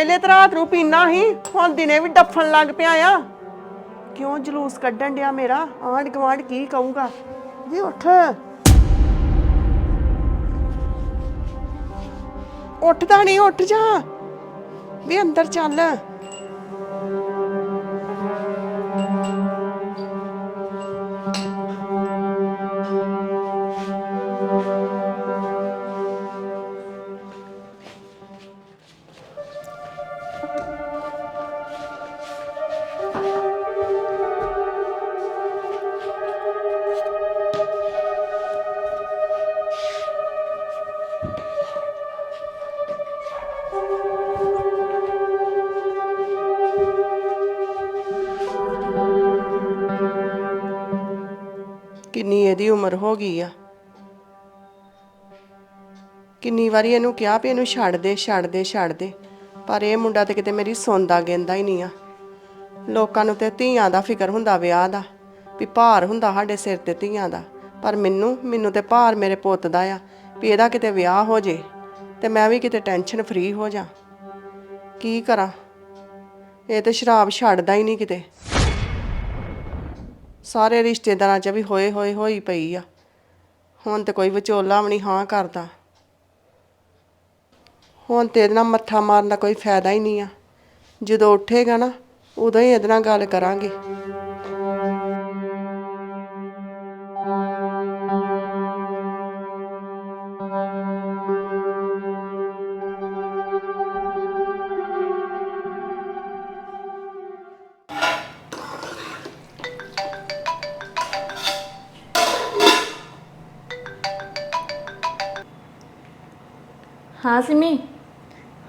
ਪਹਿਲੇ ਤਾਂ ਰਾਤ ਨੂੰ ਪੀਣਾ ਸੀ ਹੁਣ ਦਿਨੇ ਵੀ ਡੱਫਣ ਲੱਗ ਪਿਆ ਆ। ਕਿਉਂ ਜਲੂਸ ਕੱਢਣ ਡਿਆ ਮੇਰਾ? ਆਂਢ ਗੁਆਂਢ ਕੀ ਕਹੂਗਾ? ਜੀ ਉੱਠ। ਉੱਠਦਾ ਨਹੀਂ, ਉੱਠ ਜਾ। ਵੀ ਅੰਦਰ ਚੱਲ। ਹੋ ਗਈ ਆ। ਕਿੰਨੀ ਵਾਰੀ ਇਹਨੂੰ ਕਿਹਾ ਵੀ ਇਹਨੂੰ ਛੱਡ ਦੇ ਛੱਡ ਦੇ ਛੱਡ ਦੇ। ਪਰ ਇਹ ਮੁੰਡਾ ਤੇ ਕਿਤੇ ਮੇਰੀ ਸੁਣਦਾ, ਗਿੰਦਾ ਹੀ ਨਹੀਂ ਆ। ਲੋਕਾਂ ਨੂੰ ਤੇ ਧੀਆਂ ਦਾ ਫਿਕਰ ਹੁੰਦਾ, ਵਿਆਹ ਦਾ। ਵੀ ਭਾਰ ਹੁੰਦਾ ਸਾਡੇ ਸਿਰ ਤੇ ਧੀਆਂ ਦਾ। ਪਰ ਮੈਨੂੰ ਮੈਨੂੰ ਤੇ ਭਾਰ ਮੇਰੇ ਪੁੱਤ ਦਾ ਆ ਵੀ ਇਹਦਾ ਕਿਤੇ ਵਿਆਹ ਹੋ ਜੇ ਤੇ ਮੈਂ ਵੀ ਕਿਤੇ ਟੈਨਸ਼ਨ ਫ੍ਰੀ ਹੋ ਜਾ। ਕੀ ਕਰਾਂ? ਇਹ ਤੇ ਸ਼ਰਾਬ ਛੱਡਦਾ ਹੀ ਨਹੀਂ ਕਿਤੇ। ਸਾਰੇ ਰਿਸ਼ਤੇਦਾਰਾਂ 'ਚ ਵੀ ਹੋਏ ਹੋਏ ਹੋਈ ਪਈ ਆ। ਹੁਣ ਤੇ ਕੋਈ ਵਿਚੋਲਾ ਵੀ ਨਹੀਂ ਹਾਂ ਕਰਦਾ। ਹੁਣ ਤੇ ਇਹਦੇ ਨਾਲ ਮੱਥਾ ਮਾਰਨ ਦਾ ਕੋਈ ਫਾਇਦਾ ਹੀ ਨਹੀਂ ਆ। ਜਦੋਂ ਉੱਠੇਗਾ ਨਾ ਉਦੋਂ ਹੀ ਇਹਦੇ ਨਾਲ ਗੱਲ ਕਰਾਂਗੇ। ਹਾਂ ਸਿਮੀ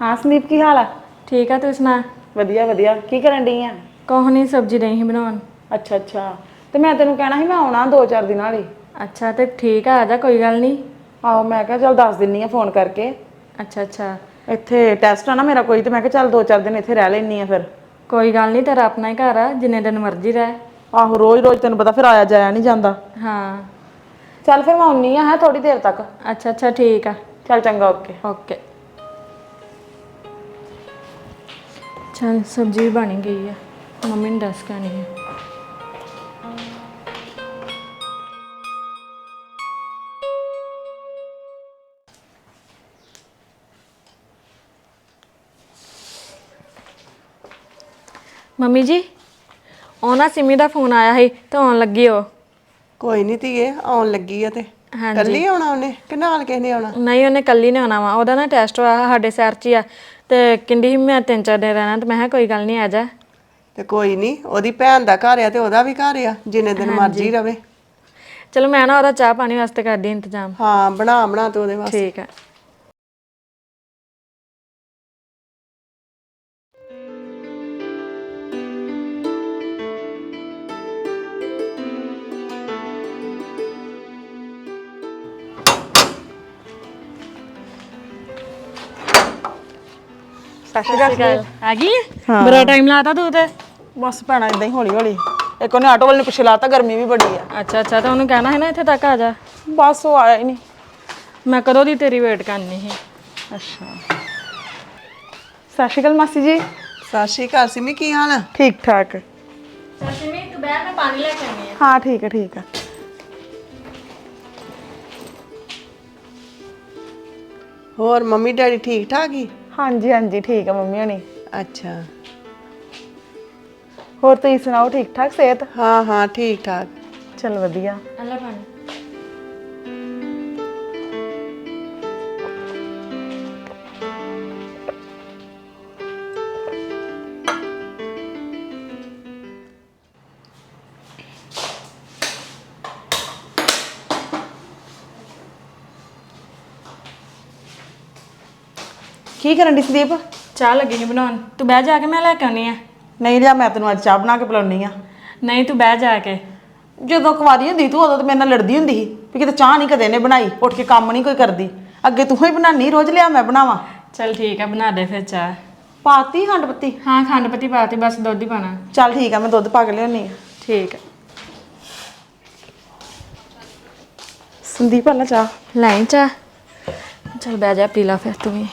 ਹਾਂ ਸੰਦੀਪ ਕੀ ਹਾਲ ਆ? ਠੀਕ ਆ ਤੂੰ ਸੁਣਾ? ਵਧੀਆ ਵਧੀਆ। ਕੀ ਕਰਨ ਡਈ ਆ? ਕੋਹ ਨਹੀਂ ਸਬਜ਼ੀ ਨਹੀਂ ਬਣਾਉਣ। ਅੱਛਾ ਅੱਛਾ। ਤੇ ਮੈਂ ਤੈਨੂੰ ਕਹਿਣਾ ਸੀ ਮੈਂ ਆਉਣਾ ਦੋ ਚਾਰ ਦਿਨਾਂ ਲਈ। ਅੱਛਾ ਤੇ ਠੀਕ ਆ ਆ ਜਾ ਕੋਈ ਗੱਲ ਨਹੀਂ ਆਹੋ ਮੈਂ ਕਿਹਾ ਚੱਲ ਦੱਸ ਦਿੰਨੀ ਆ ਫੋਨ ਕਰਕੇ। ਅੱਛਾ ਅੱਛਾ। ਇੱਥੇ ਟੈਸਟ ਆ ਨਾ ਮੇਰਾ ਕੋਈ ਤੇ ਮੈਂ ਕਿਹਾ ਚੱਲ ਦੋ ਚਾਰ ਦਿਨ ਇੱਥੇ ਰਹਿ ਲੈਣੀ ਆ ਫਿਰ। ਕੋਈ ਗੱਲ ਨਹੀਂ ਤੇਰਾ ਆਪਣਾ ਹੀ ਘਰ ਆ ਜਿੰਨੇ ਦਿਨ ਮਰਜ਼ੀ ਰਹਿ। ਆਹੋ ਰੋਜ਼ ਰੋਜ਼ ਤੈਨੂੰ ਪਤਾ ਫਿਰ ਆਇਆ ਜਾਇਆ ਨਹੀਂ ਜਾਂਦਾ। ਹਾਂ। ਚੱਲ ਫਿਰ ਮੈਂ ਆਉਣੀ ਆ ਹੈ ਥੋੜੀ ਦੇਰ ਤੱਕ। ਅੱਛਾ ਅੱਛਾ ਠੀਕ ਆ। ਚੱਲ ਚੰਗਾ ਓਕੇ ਓਕੇ ਚਲ ਸਬਜ਼ੀ ਵੀ ਬਣ ਗਈ ਆ। ਮੰਮੀ ਨੂੰ ਦੱਸ ਕੇ ਆਉਣੀ ਹੈ ਮੰਮੀ ਜੀ ਉਹ ਨਾ ਸਿਮੀ ਦਾ ਫੋਨ ਆਇਆ ਸੀ ਤੇ ਆਉਣ ਲੱਗੀ ਉਹ। ਕੋਈ ਨਹੀਂ ਧੀਏ ਆਉਣ ਲੱਗੀ ਆ ਤੇ। ਕੱਲੀ ਆਉਣਾ ਉਹਨੇ? ਕਿ ਨਾਲ ਕਿਸੇ ਨੇ ਆਉਣਾ? ਨਹੀਂ ਉਹਨੇ ਕੱਲੀ ਨੇ ਆਉਣਾ ਵਾ। ਉਹਦਾ ਨਾ ਟੈਸਟ ਹੋਇਆ ਸਾਡੇ ਸ਼ਹਿਰ 'ਚ ਹੀ ਆ। ਤੇ ਕਹਿੰਦੀ ਸੀ ਮੈਂ ਤਿੰਨ ਚਾਰ ਦਿਨ ਰਹਿਣਾ ਤੇ ਮੈਂ ਕਿਹਾ ਕੋਈ ਗੱਲ ਨਹੀਂ ਆ ਜਾ। ਤੇ ਕੋਈ ਨਹੀਂ ਉਹਦੀ ਭੈਣ ਦਾ ਘਰ ਆ ਤੇ ਉਹਦਾ ਵੀ ਘਰ ਆ ਜਿੰਨੇ ਦਿਨ ਮਰਜ਼ੀ ਰਵੇ। ਚਲੋ ਮੈਂ ਨਾ ਉਹਦਾ ਚਾਹ ਪਾਣੀ ਵਾਸਤੇ ਕਰਦੀ ਇੰਤਜ਼ਾਮ। ਹਾਂ ਬਣਾ ਬਣਾ ਤੂੰ ਉਹਦੇ ਵਾਸਤੇ। ਠੀਕ ਆ। ਸਤਿ ਸ਼੍ਰੀ ਅਕਾਲ। ਆ ਗਈ? ਬੜਾ ਟਾਈਮ ਲਾਤਾ ਤੂੰ ਤੇ। ਬਸ ਭੈਣਾ ਇਦਾਂ ਹੀ ਹੌਲੀ ਹੌਲੀ ਇੱਕ ਉਹਨੇ ਆਟੋ ਵਾਲੇ ਨੇ ਪਿੱਛੇ ਲਾਤਾ ਗਰਮੀ ਵੀ ਬੜੀ ਆ। ਅੱਛਾ ਅੱਛਾ ਤਾਂ ਉਹਨੂੰ ਕਹਿਣਾ ਹੈ ਨਾ ਇੱਥੇ ਤੱਕ ਆ ਜਾ। ਬਸ ਉਹ ਆਇਆ ਹੀ ਨਹੀਂ। ਮੈਂ ਕਦੋਂ ਦੀ ਤੇਰੀ ਵੇਟ ਕਰਨੀ ਸੀ? ਅੱਛਾ। ਸਤਿ ਸ਼੍ਰੀ ਅਕਾਲ ਮਾਸੀ ਜੀ। ਸਤਿ ਸ਼੍ਰੀ ਅਕਾਲ ਸਿਮੀ ਕੀ ਹਾਲ ਆ? ਠੀਕ ਠਾਕ ਸਸਿਮੀ ਤੂੰ ਬਹਿ ਮੈਂ ਪਾਣੀ ਲੈ ਕੇ ਆਉਣੀ ਆ ਹਾਂ ਠੀਕ ਹੈ ਠੀਕ ਹੈ ਹੋਰ ਮੰਮੀ ਡੈਡੀ ਠੀਕ ਠਾਕ ਹੀ? ਹਾਂਜੀ ਹਾਂਜੀ ਠੀਕ ਹੈ ਮੰਮੀ ਹੋਣੀ। ਅੱਛਾ। ਹੋਰ ਤੁਸੀਂ ਸੁਣਾਓ ਠੀਕ ਠਾਕ ਸਿਹਤ? ਹਾਂ ਹਾਂ ਠੀਕ ਠਾਕ। ਚਲ ਵਧੀਆ। ਆ ਲੈ ਪਾਣੀ। ਕੀ ਕਰਨ ਦੀ ਸੰਦੀਪ? ਚਾਹ ਲੱਗੀ ਨਹੀਂ ਬਣਾਉਣ। ਤੂੰ ਬਹਿ ਜਾ ਕੇ ਮੈਂ ਲੈ ਕੇ ਆਉਣੀ ਆ ਨਹੀਂ ਲਿਆ ਮੈਂ ਤੈਨੂੰ ਅੱਜ ਚਾਹ ਬਣਾ ਕੇ ਪਿਲਾਉਣੀ ਆ। ਨਹੀਂ ਤੂੰ ਬਹਿ ਜਾ ਕੇ। ਜਦੋਂ ਕੁਵਾਰੀ ਹੁੰਦੀ ਤੂੰ ਉਦੋਂ ਤਾਂ ਮੇਰੇ ਨਾਲ ਲੜਦੀ ਹੁੰਦੀ ਸੀ ਵੀ ਕਿਤੇ ਚਾਹ ਨਹੀਂ ਕਦੇ ਨੇ ਬਣਾਈ ਉੱਠ ਕੇ ਕੰਮ ਨਹੀਂ ਕੋਈ ਕਰਦੀ। ਅੱਗੇ ਤੂੰ ਹੀ ਬਣਾਨੀ ਰੋਜ਼ ਲਿਆ ਮੈਂ ਬਣਾਵਾਂ। ਚਲ ਠੀਕ ਆ ਬਣਾ ਦੇ ਫਿਰ ਚਾਹ। ਪਾਤੀ ਖੰਡ ਪੱਤੀ? ਹਾਂ ਖੰਡ ਪੱਤੀ ਪਾਤੀ ਬਸ ਦੁੱਧ ਹੀ ਪਾਣਾ ਚੱਲ ਠੀਕ ਆ ਮੈਂ ਦੁੱਧ ਪਾ ਕੇ ਲਿਆਉਣੀ ਆ। ਠੀਕ ਆ। ਸੰਦੀਪ ਆਲਾ ਚਾਹ। ਲਾਈਨ ਚਾ ਚਲ ਬਹਿ ਜਾ ਪੀ ਲਾ ਫਿਰ ਤੂੰ ਵੀ।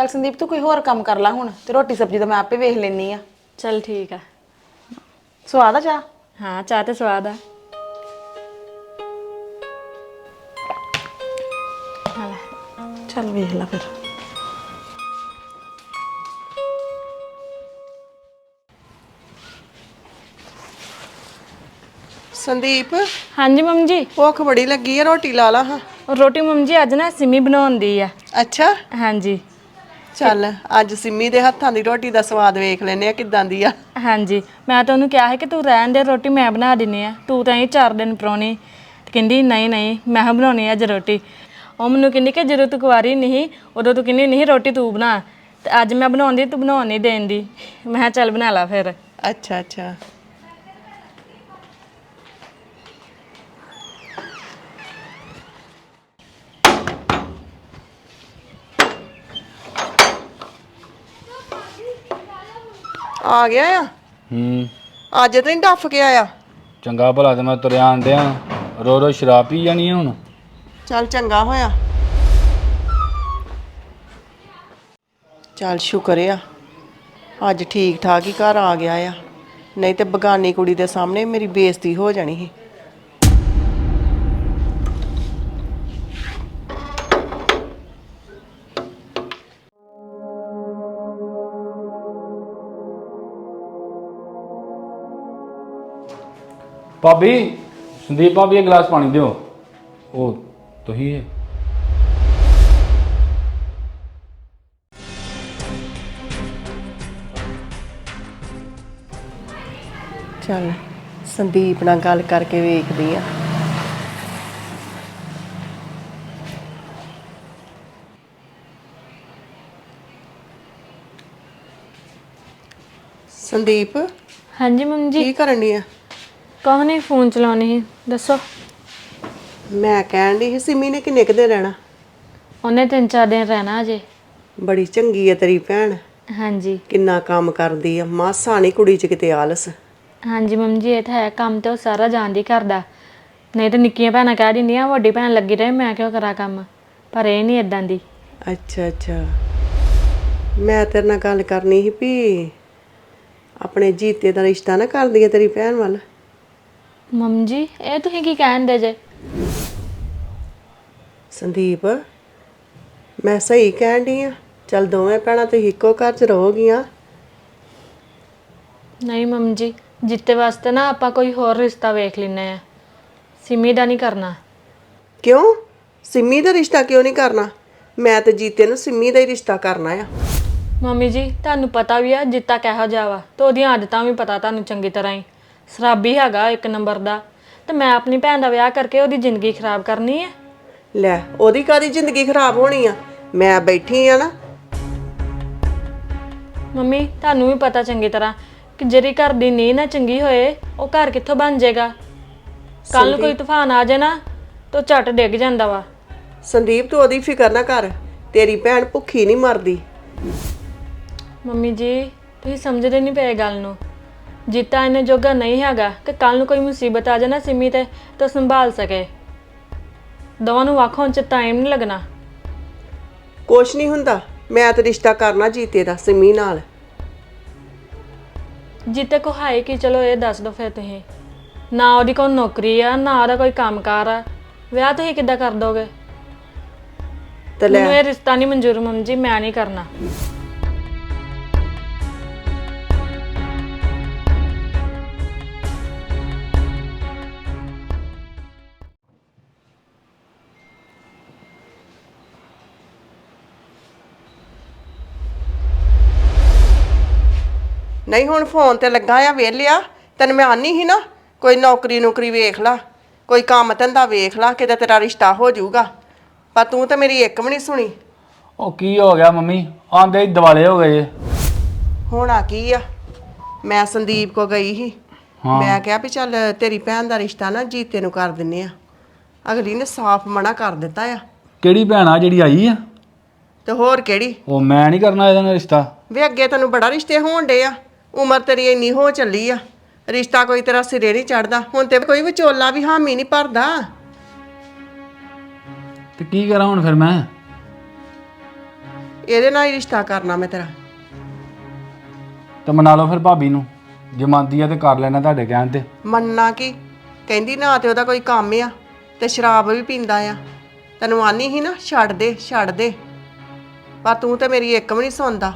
ਚੱਲ ਸੰਦੀਪ ਤੂੰ ਕੋਈ ਹੋਰ ਕੰਮ ਕਰ ਲੈ ਹੁਣ ਤੇ ਰੋਟੀ ਸਬਜ਼ੀ ਤਾਂ ਮੈਂ ਆਪੇ ਵੇਖ ਲੈਣੀ ਆ। ਚਲ ਠੀਕ ਆ। ਸਵਾਦ ਆ ਚਾਹ? ਹਾਂ ਚਾਹ ਤੇ ਸਵਾਦ ਆ। ਚੱਲ ਵੇਖ ਲੈ ਫਿਰ। ਸੰਦੀਪ ਹਾਂਜੀ ਮੰਮੀ ਜੀ। ਭੁੱਖ ਬੜੀ ਲੱਗੀ ਆ ਰੋਟੀ ਲਾ ਲਾ ਹਾਂ। ਰੋਟੀ ਮੰਮੀ ਜੀ ਅੱਜ ਨਾ ਸਿਮੀ ਬਣਾਉਂਦੀ ਆ। ਅੱਛਾ? ਹਾਂਜੀ। ਚੱਲ ਅੱਜ ਸਿੰਮੀ ਦੇ ਹੱਥਾਂ ਦੀ ਰੋਟੀ ਦਾ ਸਵਾਦ ਵੇਖ ਲੈਨੇ ਆ ਕਿੱਦਾਂ ਦੀ ਆ। ਹਾਂਜੀ ਮੈਂ ਤਾਂ ਉਹਨੂੰ ਕਿਹਾ ਹੈ ਕਿ ਤੂੰ ਰਹਿਣ ਦੇ ਰੋਟੀ ਮੈਂ ਬਣਾ ਦਿੰਨੀ ਆ ਤੂੰ ਤਾਂ ਇਹ ਚਾਰ ਦਿਨ ਪਰੋਣੀ ਕਹਿੰਦੀ ਨਹੀਂ ਨਹੀਂ ਮੈਂ ਹੀ ਬਣਾਉਣੀ ਆ ਅੱਜ ਰੋਟੀ। ਉਹ ਮੈਨੂੰ ਕਹਿੰਦੀ ਕਿ ਜਦੋਂ ਤੂੰ ਕੁਵਾਰੀ ਨਹੀਂ ਉਦੋਂ ਤੂੰ ਕਹਿੰਦੀ ਨਹੀਂ ਰੋਟੀ ਤੂੰ ਬਣਾ। ਤੇ ਅੱਜ ਮੈਂ ਬਣਾਉਂਦੀ ਤੂੰ ਬਣਾਉਣ ਨਹੀਂ ਦੇਂਦੀ। ਮੈਂ ਕਿਹਾ ਚੱਲ ਬਣਾ ਲਾ ਫਿਰ। ਅੱਛਾ ਅੱਛਾ। ਆ ਗਿਆ ਆ? ਹੂੰ। ਅੱਜ ਤਾਂ ਨਹੀਂ ਡੱਫ ਕੇ ਆਇਆ। ਚੰਗਾ ਭਲਾ ਤੇ ਮੈਂ ਤੁਰਿਆ ਆਂਦਿਆਂ ਰੋ ਰੋ ਸ਼ਰਾਬ ਪੀ ਜਾਣੀ ਆ ਹੁਣ। ਚੱਲ ਚੰਗਾ ਹੋਇਆ। ਚੱਲ ਸ਼ੁਕਰ ਆ। ਅੱਜ ਠੀਕ ਠਾਕ ਹੀ ਘਰ ਆ ਗਿਆ ਆ। ਨਹੀਂ ਤੇ ਬਗਾਨੀ ਕੁੜੀ ਦੇ ਸਾਹਮਣੇ ਮੇਰੀ ਬੇਇੱਜ਼ਤੀ ਹੋ ਜਾਣੀ ਸੀ। ਭਾਬੀ ਸੰਦੀਪ ਭਾਬੀ ਇੱਕ ਗਲਾਸ ਪਾਣੀ ਦਿਓ। ਉਹ ਤੁਸੀਂ ਇਹ ਚੱਲ ਸੰਦੀਪ ਨਾਲ ਗੱਲ ਕਰਕੇ ਵੇਖਦੀ ਆ। ਸੰਦੀਪ? ਹਾਂਜੀ ਮੰਮੀ ਜੀ। ਕੀ ਕਰਨ ਦੀ ਆ? ਕੌਣ ਨਹੀਂ ਫੋਨ ਚਲਾਉਣੀ ਸੀ? ਦੱਸੋ। ਮੈਂ ਕਹਿਣ ਦੀ ਸੀ ਸਿਮੀ ਨੇ ਕਿੰਨੇ ਕੁ ਦਿਨ ਰਹਿਣਾ? ਉਹਨੇ ਤਿੰਨ ਚਾਰ ਦਿਨ ਰਹਿਣਾ ਅਜੇ। ਬੜੀ ਚੰਗੀ ਆ ਤੇਰੀ ਭੈਣ। ਹਾਂਜੀ। ਕਿੰਨਾ ਕੰਮ ਕਰਦੀ ਆ। ਮਾਸਾ ਨਹੀਂ ਕੁੜੀ ਚ ਕਿਤੇ ਆਲਸ। ਹਾਂਜੀ ਮੰਮੀ ਜੀ ਇਹ ਤਾਂ ਹੈ ਕੰਮ ਤੇ ਉਹ ਸਾਰਾ ਜਾਣਦੀ ਕਰਦਾ। ਨਹੀਂ ਤਾਂ ਨਿੱਕੀਆਂ ਭੈਣਾਂ ਕਹਿ ਦਿੰਦੀਆਂ ਵੱਡੀ ਭੈਣ ਲੱਗੀ ਰਹੇ ਮੈਂ ਕਿਉਂ ਕਰਾਂ ਕੰਮ? ਪਰ ਇਹ ਨਹੀਂ ਇਦਾਂ ਦੀ। ਅੱਛਾ ਅੱਛਾ। ਮੈਂ ਤੇਰੇ ਨਾਲ ਗੱਲ ਕਰਨੀ ਸੀ ਵੀ ਆਪਣੇ ਜੀਤੇ ਦਾ ਰਿਸ਼ਤਾ ਨਾ ਕਰਦੀ ਤੇਰੀ ਭੈਣ ਵੱਲ। ਮੰਮੀ ਜੀ ਇਹ ਤੁਸੀਂ ਕੀ ਕਹਿੰਦੇ ਜੇ? ਸੰਦੀਪ ਮੈਂ ਸਹੀ ਕਹਿਣ ਡਈ ਆ। ਚੱਲ ਦੋਵੇਂ ਭੈਣਾਂ ਤੁਸੀਂ ਇੱਕੋ ਘਰ 'ਚ ਰਹੋਗੀਆਂ। ਨਹੀਂ ਮੰਮੀ ਜੀ ਜਿੱਤੇ ਵਾਸਤੇ ਨਾ ਆਪਾਂ ਕੋਈ ਹੋਰ ਰਿਸ਼ਤਾ ਵੇਖ ਲੈਨੇ ਆ। ਸਿਮੀ ਦਾ ਨਹੀਂ ਕਰਨਾ। ਕਿਉਂ? ਸਿੰਮੀ ਦਾ ਰਿਸ਼ਤਾ ਕਿਉਂ ਨਹੀਂ ਕਰਨਾ? ਮੈਂ ਤੇ ਜੀਤੇ ਨੂੰ ਸਿੰਮੀ ਦਾ ਹੀ ਰਿਸ਼ਤਾ ਕਰਨਾ ਆ। ਮੰਮੀ ਜੀ ਤੁਹਾਨੂੰ ਪਤਾ ਵੀ ਆ ਜਿੱਤਾ ਕਿਹੋ ਜਿਹਾ ਵਾ। ਤੇ ਉਹਦੀਆਂ ਆਦਤਾਂ ਵੀ ਪਤਾ ਤੁਹਾਨੂੰ ਚੰਗੀ ਤਰ੍ਹਾਂ ਹੀ। ਸ਼ਰਾਬੀ ਹੈਗਾ ਇੱਕ ਨੰਬਰ ਦਾ। ਤੇ ਮੈਂ ਆਪਣੀ ਭੈਣ ਦਾ ਵਿਆਹ ਕਰਕੇ ਉਹਦੀ ਜ਼ਿੰਦਗੀ ਖਰਾਬ ਕਰਨੀ ਹੈ ਲੈ ਉਹਦੀ ਕਾਦੀ ਜ਼ਿੰਦਗੀ ਖਰਾਬ ਹੋਣੀ ਆ? ਮੈਂ ਬੈਠੀ ਆ ਨਾ। ਮੰਮੀ ਤੁਹਾਨੂੰ ਵੀ ਪਤਾ ਚੰਗੀ ਤਰ੍ਹਾਂ ਕਿ ਜਿਹੜੀ ਘਰ ਦੀ ਨੀਂਹ ਨਾ ਚੰਗੀ ਹੋਏ ਉਹ ਘਰ ਕਿੱਥੋਂ ਬਣ ਜਾਏਗਾ? ਕੱਲ ਨੂੰ ਕੋਈ ਤੂਫਾਨ ਆ ਜਾਏ ਨਾ ਤਾਂ ਝਟ ਡਿੱਗ ਜਾਂਦਾ ਵਾ। ਸੰਦੀਪ ਤੂੰ ਉਹਦੀ ਫਿਕਰ ਨਾ ਕਰ। ਤੇਰੀ ਭੈਣ ਭੁੱਖੀ ਨਹੀਂ ਮਰਦੀ। ਮੰਮੀ ਜੀ ਤੁਸੀਂ ਸਮਝਦੇ ਨਹੀਂ ਪਏ ਗੱਲ ਨੂੰ। ਜਿੱਤਾ ਇਹਨੇ ਜੋਗਾ ਨਹੀਂ ਹੈਗਾ ਕਿ ਕੱਲ ਨੂੰ ਕੋਈ ਮੁਸੀਬਤ ਆ ਨਾ ਸਿਮੀ ਤੇ ਤਾਂ ਸੰਭਾਲ ਸਕੇ। ਦੋਵਾਂ ਨੂੰ ਹੋਣ ਚ ਟਾਈਮ ਨਹੀਂ ਲੱਗਣਾ। ਕੁਛ ਨਹੀਂ ਹੁੰਦਾ ਮੈਂ ਤੇ ਰਿਸ਼ਤਾ ਕਰਨਾ ਜੀਤੇ ਦਾ ਸਿੰਮੀ ਨਾਲ। ਜਿੱਤੇ ਕੋ ਹੈ ਕਿ ਚਲੋ ਇਹ ਦੱਸ ਦੋ ਫਿਰ ਤੁਸੀਂ। ਨਾ ਉਹਦੀ ਕੋਈ ਨੌਕਰੀ ਆ ਨਾ ਉਹਦਾ ਕੋਈ ਕੰਮਕਾਰ ਆ। ਵਿਆਹ ਤੁਸੀਂ ਕਿੱਦਾਂ ਕਰ ਦੋਗੇ? ਤੇ ਲੈ। ਇਹ ਰਿਸ਼ਤਾ ਨਹੀਂ ਮਨਜ਼ੂਰ ਮੰਮੀ ਜੀ ਮੈਂ ਨਹੀਂ ਕਰਨਾ। ਨਹੀਂ ਹੁਣ ਫੋਨ ਤੇ ਲੱਗਾ ਆ ਵੇਲਿਆ ਤੈਨੂੰ ਮੈਂ ਆਨੀ ਸੀ ਨਾ ਕੋਈ ਨੌਕਰੀ ਨੌਕਰੀ ਵੇਖ ਲਾ ਕੋਈ ਕੰਮ ਧੰਦਾ ਵੇਖ ਲਾ ਕਿਤੇ ਤੇਰਾ ਰਿਸ਼ਤਾ ਹੋ ਜਾਊਗਾ। ਪਰ ਤੂੰ ਤਾਂ ਮੇਰੀ ਇੱਕ ਵੀ ਨਹੀਂ ਸੁਣੀ। ਉਹ ਕੀ ਹੋ ਗਿਆ ਮੰਮੀ? ਆਂਦੇ ਹੀ ਦਿਵਾਲੇ ਹੋ ਗਏ ਜੇ। ਹੋਣਾ ਕੀ ਆ? ਮੈਂ ਸੰਦੀਪ ਕੋ ਗਈ ਸੀ। ਹਾਂ। ਮੈਂ ਕਿਹਾ ਵੀ ਚੱਲ ਤੇਰੀ ਭੈਣ ਦਾ ਰਿਸ਼ਤਾ ਨਾ ਜੀਤੇ ਨੂੰ ਕਰ ਦਿੰਨੇ ਆ। ਅਗਲੀ ਨੇ ਸਾਫ਼ ਮਨਾ ਕਰ ਦਿੱਤਾ ਆ। ਕਿਹੜੀ ਭੈਣ ਆ ਜਿਹੜੀ ਆਈ ਆ? ਤੇ ਹੋਰ ਕਿਹੜੀ? ਉਹ ਮੈਂ ਨਹੀਂ ਕਰਨਾ ਇਹਦੇ ਨਾਲ ਰਿਸ਼ਤਾ। ਵੇ ਅੱਗੇ ਤੈਨੂੰ ਬੜਾ ਰਿਸ਼ਤੇ ਹੋਣ ਡੇ ਆ। ਉਮਰ ਤੇਰੀ ਇੰਨੀ ਹੋ ਚੱਲੀ ਆ। ਰਿਸ਼ਤਾ ਕੋਈ ਤੇਰਾ ਸਿਰੇ ਨਹੀਂ ਚੜਦਾ। ਹੁਣ ਤੇ ਕੋਈ ਵਿਚੋਲਾ ਵੀ ਹਾਮੀ ਨਹੀਂ ਭਰਦਾ। ਤੇ ਕੀ ਕਰਾਂ ਹੁਣ ਫਿਰ ਮੈਂ? ਇਹਦੇ ਨਾਲ ਹੀ ਰਿਸ਼ਤਾ ਕਰਨਾ ਮੈਂ ਤੇਰਾ। ਤੇ ਮਨਾ ਲਓ ਫਿਰ ਭਾਬੀ ਨੂੰ। ਜੇ ਮੰਨਦੀ ਆ ਤੇ ਕਰ ਲੈਣਾ ਤੁਹਾਡੇ ਕਹਿਣ ਤੇ। ਮੰਨਣਾ ਕੀ? ਕਹਿੰਦੀ ਨਾ ਤੇ ਉਹਦਾ ਕੋਈ ਕੰਮ ਆ ਤੇ ਸ਼ਰਾਬ ਵੀ ਪੀਂਦਾ ਆ। ਤੈਨੂੰ ਆਨੀ ਸੀ ਨਾ ਛੱਡ ਦੇ ਛੱਡ ਦੇ। ਪਰ ਤੂੰ ਤੇ ਮੇਰੀ ਇੱਕ ਵੀ ਨਹੀਂ ਸੁਣਦਾ।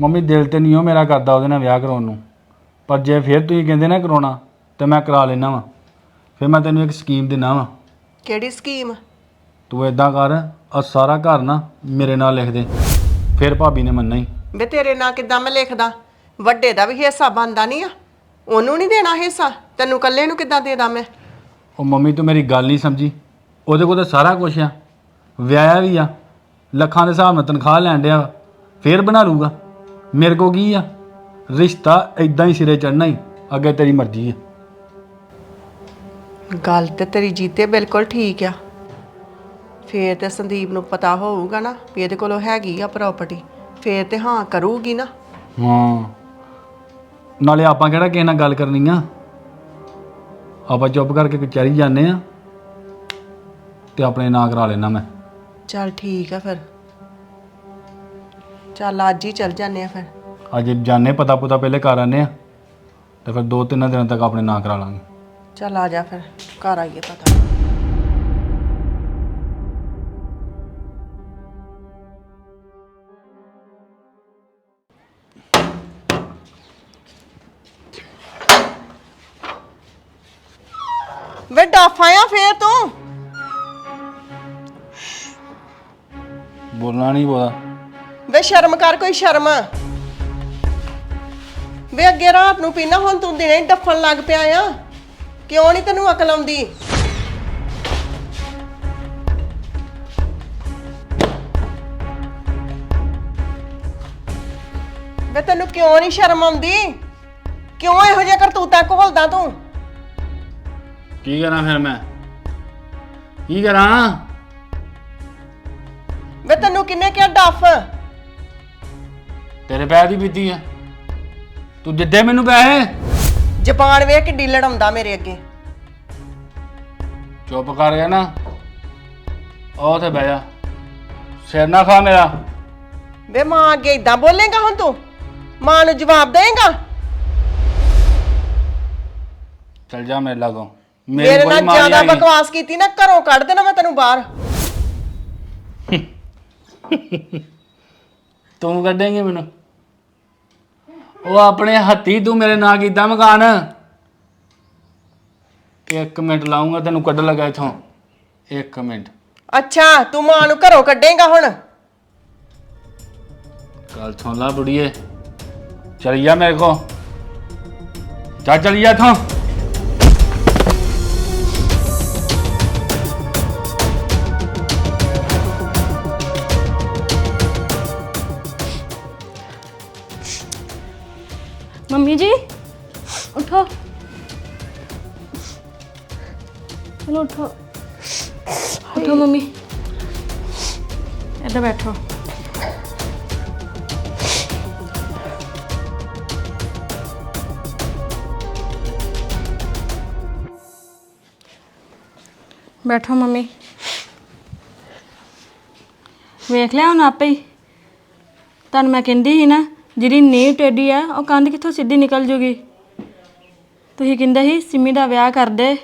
ਮੰਮੀ ਦਿਲ ਤੇ ਨਹੀਂ ਉਹ ਮੇਰਾ ਕਰਦਾ ਉਹਦੇ ਨਾਲ ਵਿਆਹ ਕਰਾਉਣ ਨੂੰ। ਪਰ ਜੇ ਫਿਰ ਤੁਸੀਂ ਕਹਿੰਦੇ ਨਾ ਕਰਾਉਣਾ ਤੇ ਮੈਂ ਕਰਾ ਲੈਣਾ ਵਾ। ਫਿਰ ਮੈਂ ਤੈਨੂੰ ਇੱਕ ਸਕੀਮ ਦਿਨਾ ਵਾ। ਕਿਹੜੀ ਸਕੀਮ? ਤੂੰ ਇਦਾਂ ਕਰ ਆ ਸਾਰਾ ਘਰ ਨਾ ਮੇਰੇ ਨਾਲ ਲਿਖ ਦੇ। ਫਿਰ ਭਾਬੀ ਨੇ ਮੰਨਣਾ ਹੀ ਵੇ ਤੇਰੇ ਨਾਂ ਕਿੱਦਾਂ ਮੈਂ ਲਿਖਦਾ? ਵੱਡੇ ਦਾ ਵੀ ਹਿੱਸਾ ਬਣਦਾ ਨਹੀਂ ਆ। ਉਹਨੂੰ ਨਹੀਂ ਦੇਣਾ ਹਿੱਸਾ। ਤੈਨੂੰ ਇਕੱਲੇ ਨੂੰ ਕਿੱਦਾਂ ਦੇ ਦਾਂ ਮੈਂ? ਉਹ ਮੰਮੀ ਤੂੰ ਮੇਰੀ ਗੱਲ ਨਹੀਂ ਸਮਝੀ। ਉਹਦੇ ਕੋਲ ਤਾਂ ਸਾਰਾ ਕੁਝ ਆ। ਵਿਆਹਿਆ ਵੀ ਆ। ਲੱਖਾਂ ਦੇ ਹਿਸਾਬ ਨਾਲ ਤਨਖਾਹ ਲੈਣ ਡਿਆ ਵਾ। ਫੇਰ ਬਣਾ ਲੂਗਾ ਮੇਰੇ ਕੋ ਕੀ ਆ? ਰਿਸ਼ਤਾ ਇਦਾਂ ਹੀ ਸਿਰੇ ਚੜਨਾ ਹੀ ਅੱਗੇ ਤੇਰੀ ਮਰਜ਼ੀ ਆ। ਗੱਲ ਤੇ ਤੇਰੀ ਜੀਤੇ ਬਿਲਕੁਲ ਠੀਕ ਆ। ਫੇਰ ਤੇ ਸੰਦੀਪ ਨੂੰ ਪਤਾ ਹੋਊਗਾ ਨਾ ਵੀ ਇਹਦੇ ਕੋਲੋਂ ਹੈਗੀ ਆ ਪ੍ਰਾਪਰਟੀ ਫੇਰ ਤੇ ਹਾਂ ਕਰੂਗੀ ਨਾ। ਹਾਂ। ਨਾਲੇ ਆਪਾਂ ਕਿਹੜਾ ਕਿਸੇ ਨਾਲ ਗੱਲ ਕਰਨੀ ਆ? ਆਪਾਂ ਚੁੱਪ ਕਰਕੇ ਕਚਹਿਰੀ ਜਾਂਦੇ ਆ। ਤੇ ਆਪਣੇ ਨਾਂ ਕਰਾ ਲੈਣਾ ਮੈਂ। ਚੱਲ ਠੀਕ ਆ ਫਿਰ। ਚੱਲ ਅੱਜ ਹੀ ਚੱਲ ਜਾਂਦੇ ਆ ਫਿਰ। ਅੱਜ ਜਾਣੇ ਪਤਾ ਪੁਤਾ ਪਹਿਲੇ ਕਰ ਆਨੇ ਆ ਤੇ ਫਿਰ ਦੋ ਤਿੰਨ ਦਿਨਾਂ ਤੱਕ ਆਪਣੇ ਨਾਂ ਕਰਾ ਲਾਂਗੇ। ਚੱਲ ਆ ਜਾ ਫਿਰ ਘਰ ਆਈਏ ਪਤਾ। ਵੇ ਡਾਫਾ ਆ ਫੇਰ ਤੂੰ। ਬੋਲਣਾ ਨਹੀਂ ਬੋਲਾ ਵੇ ਸ਼ਰਮ ਕਰ ਕੋਈ ਸ਼ਰਮ। ਵੇ ਅੱਗੇ ਰਾਤ ਨੂੰ ਪੀਣਾ ਹੁਣ ਤੂੰ ਦਿਨੇ ਹੀ ਡੱਫਣ ਲੱਗ ਪਿਆ ਆ। ਕਿਉਂ ਨਹੀਂ ਤੈਨੂੰ ਅਕਲ ਆਉਂਦੀ? ਵੇ ਤੈਨੂੰ ਕਿਉਂ ਨਹੀਂ ਸ਼ਰਮ ਆਉਂਦੀ? ਕਿਉਂ ਇਹੋ ਜਿਹਾ ਕਰਤੂਤਾਂ ਘੋਲਦਾ ਤੂੰ? ਕੀ ਕਰਾਂ ਫਿਰ ਮੈਂ? ਕੀ ਕਰਾਂ? ਵੇ ਤੈਨੂੰ ਕਿੰਨੇ ਕਿਹਾ ਡੱਫ? ਤੇਰੇ ਪੈਰ ਦੀ ਬੀਤੀ ਆ। ਤੂੰ ਜਿੱਦੇ ਮੈਨੂੰ ਪੈਸੇ? ਜ਼ਬਾਨ ਵੇਖ ਕਿੱਡੀ ਲੜਾਉਂਦਾ ਮੇਰੇ ਅੱਗੇ। ਚੁੱਪ ਕਰ ਗਿਆ ਨਾ। ਉਹ ਤੇ ਬਹਿ ਜਾ। ਸਿਰ ਨਾ ਖਾ ਮੇਰਾ। ਵੇ ਮਾਂ ਅੱਗੇ ਇਦਾਂ ਬੋਲੇਗਾ ਹੁਣ ਤੂੰ? ਮਾਂ ਨੂੰ ਜਵਾਬ ਦੇਂਗਾ? ਚੱਲ ਜਾ ਮੇਰੇ ਲਾਗੋਂ। ਮੇਰੇ ਕੋਈ ਨਾਲ ਜ਼ਿਆਦਾ ਆਈ। ਬਕਵਾਸ ਕੀਤੀ ਨਾ ਘਰੋਂ ਕੱਢ ਦੇਣਾ ਮੈਂ ਤੈਨੂੰ ਬਾਹਰ। ਤੂੰ ਕੱਢੇਂਗੀ ਮੈਨੂੰ? ਉਹ ਆਪਣੇ ਹੱਥੀ ਤੂੰ ਮੇਰੇ ਨਾਂ ਕੀਤਾ ਮਕਾਨ। ਇੱਕ ਮਿੰਟ ਲਾਉਂਗਾ ਤੈਨੂੰ ਕੱਢ ਲਗਾ ਇਥੋਂ। ਇੱਕ ਮਿੰਟ। ਅੱਛਾ ਤੂੰ ਮਾਂ ਨੂੰ ਘਰੋਂ ਕੱਢੇਂਗਾ ਹੁਣ? ਗੱਲ ਸੁਣ ਲਾ ਬੁੜੀਏ। ਚਲ ਜਾ ਮੇਰੇ ਕੋ ਜਾ ਚਲ ਜਾ ਇਥੋਂ। ਮੰਮੀ ਜੀ ਉਠੋ। ਚਲੋ ਉਠੋ। ਉਠੋ ਮੰਮੀ। ਇੱਧਰ ਬੈਠੋ। ਬੈਠੋ ਮੰਮੀ। ਵੇਖ ਲਿਆ ਹੁਣ ਆਪੇ ਹੀ। ਤੁਹਾਨੂੰ ਮੈਂ ਕਹਿੰਦੀ ਸੀ ਨਾ ਜਿਹੜੀ ਨੀਂਹ ਟੇਢੀ ਆ, ਉਹ ਕੰਧ ਕਿੱਥੋਂ ਸਿੱਧੀ ਨਿਕਲ ਜੂਗੀ? ਤੁਸੀਂ ਕਹਿੰਦੇ ਸੀ, ਸਿੰਮੀ ਦਾ ਵਿਆਹ ਕਰ ਦੇ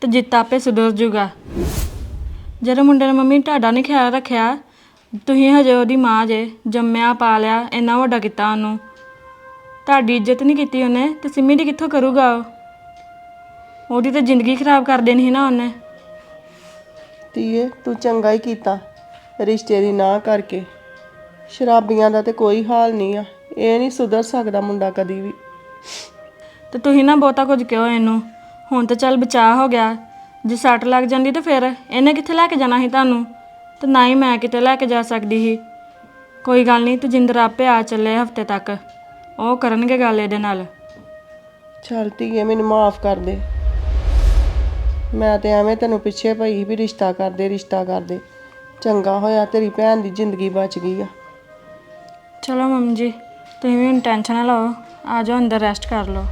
ਤੇ ਜਿੱਤ ਆਪੇ ਸੁਧਰ ਜੂਗਾ। ਜਦੋਂ ਮੁੰਡੇ ਨੇ ਮੰਮੀ ਤੁਹਾਡਾ ਨਹੀਂ ਖਿਆਲ ਰੱਖਿਆ, ਤੁਸੀਂ ਹਜੇ ਉਹਦੀ ਮਾਂ ਜੇ, ਜੰਮਿਆ, ਪਾਲਿਆ, ਇੰਨਾ ਵੱਡਾ ਕੀਤਾ ਉਹਨੂੰ। ਤੁਹਾਡੀ ਇੱਜ਼ਤ ਨਹੀਂ ਕੀਤੀ ਉਹਨੇ ਤੇ ਸਿੰਮੀ ਦੀ ਕਿੱਥੋਂ ਕਰੂਗਾ ਉਹ? ਉਹਦੀ ਤਾਂ ਜ਼ਿੰਦਗੀ ਖਰਾਬ ਕਰ ਦੇਣੀ ਸੀ ਨਾ ਉਹਨੇ। ਧੀਏ, ਤੂੰ ਚੰਗਾ ਹੀ ਕੀਤਾ, ਰਿਸ਼ਤੇ ਦੀ ਨਾ ਕਰਕੇ। ਸ਼ਰਾਬੀਆਂ ਦਾ ਤੇ ਕੋਈ ਹਾਲ ਨਹੀਂ ਆ। ਇਹ ਨਹੀਂ ਸੁਧਰ ਸਕਦਾ ਮੁੰਡਾ ਕਦੀ ਵੀ। ਤੇ ਤੁਸੀਂ ਨਾ ਬਹੁਤਾ ਕੁਝ ਕਿਹਾ ਇਹਨੂੰ। ਹੁਣ ਤਾਂ ਚੱਲ ਬਚਾਅ ਹੋ ਗਿਆ। ਜੇ ਸੱਟ ਲੱਗ ਜਾਂਦੀ ਤਾਂ ਫਿਰ ਇਹਨੇ ਕਿੱਥੇ ਲੈ ਕੇ ਜਾਣਾ ਸੀ ਤੁਹਾਨੂੰ? ਤੇ ਨਾ ਹੀ ਮੈਂ ਕਿਤੇ ਲੈ ਕੇ ਜਾ ਸਕਦੀ ਸੀ। ਕੋਈ ਗੱਲ ਨਹੀਂ ਤਜਿੰਦਰ ਆਪੇ ਆ ਚੱਲੇ ਹਫ਼ਤੇ ਤੱਕ। ਉਹ ਕਰਨਗੇ ਗੱਲ ਇਹਦੇ ਨਾਲ। ਚੱਲ ਧੀਏ ਮੈਨੂੰ ਮਾਫ ਕਰ ਦੇ। ਮੈਂ ਤੇ ਐਵੇਂ ਤੈਨੂੰ ਪਿੱਛੇ ਪਈ ਵੀ ਰਿਸ਼ਤਾ ਕਰਦੇ ਰਿਸ਼ਤਾ ਕਰਦੇ। ਚੰਗਾ ਹੋਇਆ ਤੇਰੀ ਭੈਣ ਦੀ ਜ਼ਿੰਦਗੀ ਬਚ ਗਈ ਆ। ਚਲੋ ਮੰਮੀ ਜੀ। ਤੁਸੀਂ ਵੀ ਹੁਣ ਟੈਨਸ਼ਨ ਨਾ ਲਓ। ਆ ਜਾਓ ਅੰਦਰ ਰੈਸਟ ਕਰ ਲਓ।